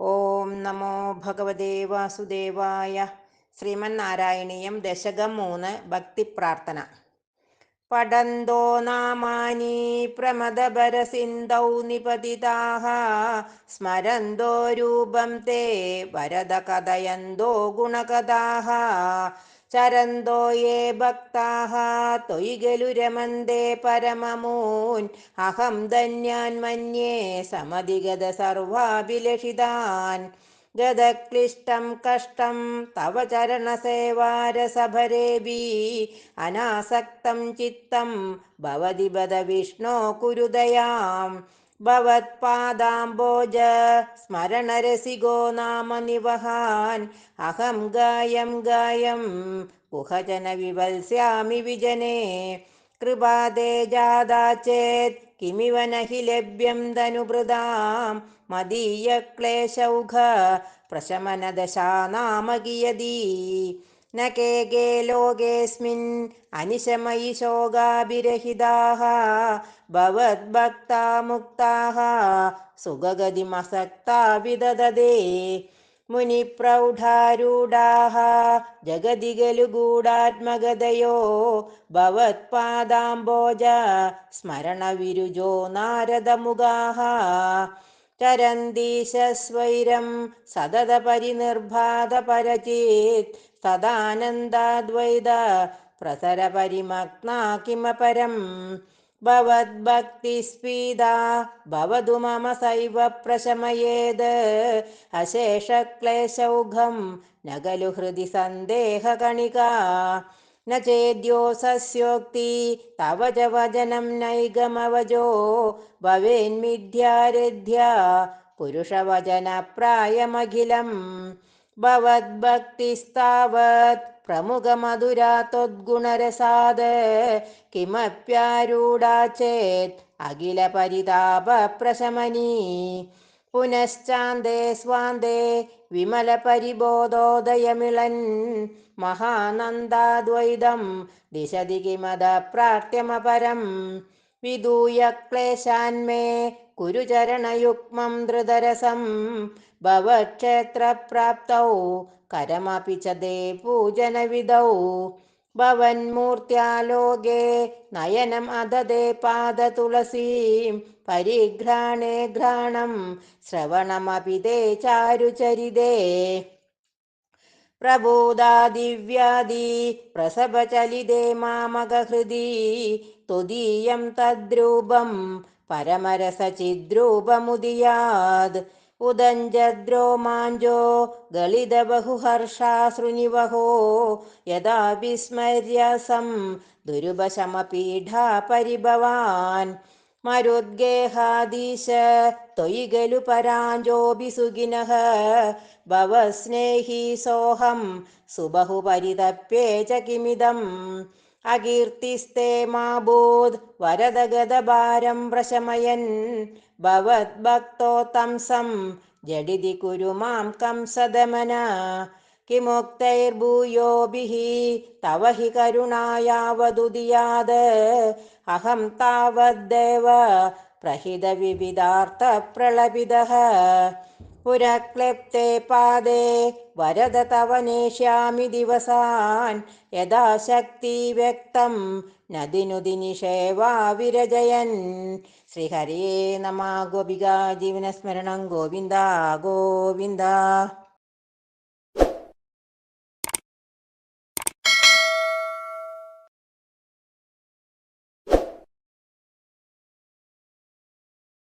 ഓം നമോ ഭഗവതേ വാസുദേവായ ശ്രീമന്നാരായണീയം ദശകം മൂന്ന് ഭക്തിപ്രാർത്ഥന പടന്തോ നാമാനി പ്രമദപരസിന്ധൗ നിപതിതാഹ സ്മരന്തോ രൂപം തേ വരദ കഥയന്തോ ഗുണകഥാः ചരന്തോ യേ ഭക്താः ത്വയി ഖലു രമന്തെ പരമമൂൻ. അഹം ധന്യാൻ മന്യേ സമധിഗത സർവാഭിലഷിതാൻ. ഗതക്ലിഷ്ടം കഷ്ടം തവ ചരണസേവാരസഭരേബീ അനാസക്തം ചിത്തം ഭവതി ബദ വിഷ്ണോ കുരുദയാം. ഭവത്പാദാംബോജ സ്മരണരസികോ നാമ നിവഹാൻ അഹം ഗായം ഗായം കുഹജന വിവത്സ്യാമി വിജനേ കൃപാദേ ജാതാ ചേത് കിമിവ നഹി ലഭ്യം ധനുഭൃതാം മദീയക്ലേശൗഘ प्रशमनदशा നാമ കിയതി ന കേ കേ ലോകേസ്മിൻ അനിശമയി ശോകാഭിരഹിതാः ഭവദ്ഭക്താ മുക്താः സുഖഗതിമസക്താ വിദദതേ മുനിപ്രൗഢാരൂഢാः ജഗതി ഖലു ഗൂഢാത്മഗതയോ ഭവത്പാദാംബോജ സ്മരണവിരുജോ നാരദമുഖാः ചരന്തീശസ്വൈരം സതത പരിനിർഭാത പരചേത് സദാനന്ദാദ്വൈത പ്രസര പരിമഗ്നാ കിമപരം ഭവദ്ഭക്തിസ്ഫീതാ ഭവതു മമ സൈവ പ്രശമയേത് അശേഷക്ലേശൗഘം ന ഖലു ഹൃദി സന്ദേഹകണികാ न चेद्योऽसस्योक्ति तव च वचनं नैगमवजो भवेन्मिथ्यारिध्या पुरुषवचनप्रायमखिलं भवद्भक्तिस्तावत् प्रमुखमधुरा तोद्गुणरसाद किमप्यारूढा चेत् अखिलपरितापप्रशमनी। പുനശ്ചാന്തേ സ്വാന്തേ വിമല പരിബോധോദയമിളൻ മഹാനന്ദാദ്വൈതം ദിശതി കിമത പ്രാർത്ഥ്യമപരം വിദൂയ ക്ലേശാന്മേ കുരുചരണയുഗ്മം ധൃതരസം ഭവക്ഷേത്രപ്രാപ്തൗ കരമപി പൂജനവിധൗ. ഭവന്മൂർത്തിയാലോകേ നയനം അദദേ പാദതുളസീം പരിഘ്രാണേ ഘ്രാണം ശ്രവണമപി തേ ചാരുചരിതേ. പ്രബോധാദിവ്യാധി പ്രസവചലിതേ മാമകഹൃദി ത്വദീയം തദ്രൂപം ഗളിതബഹുഹർഷാശ്രുനിവഹോ യഥാ വിസ്മര്യസം ദുരുപശമപീഠാ പരിഭവാൻ മരുദ്ഗേഹാദീശ ത്വയി ഖലു പരാഞ്ജോപി സുഖിനഃ ഭവസ്നേഹി സോഹം സുബഹു പരിതപ്യേ ച കിമിദം അകീർത്തിസ്തേ മാബോധ് വരദഗതഭാരം പ്രശമയൻ. ഭവദ്ഭക്തോത്തംസം ജഡിതി കുരു മാം കംസദമന കിമുക്തൈർഭൂയോഭിः തവ ഹി കരുണായാവതുദിയാത്. അഹം താവദ്ദേവ പ്രഹിതവിവിധാർത്ഥപ്രളപിതः പുരക്ലിപ്തേ പാദേ വരദ തവ നേഷ്യാമി ദിവസാൻ. യഥാശക്തി വ്യക്തം നദിനുദിനിഷേവാ വിരജയൻ. ശ്രീഹരേ നമ ഗോപിക ജീവനസ്മരണം ഗോവിന്ദ ഗോവിന്ദ.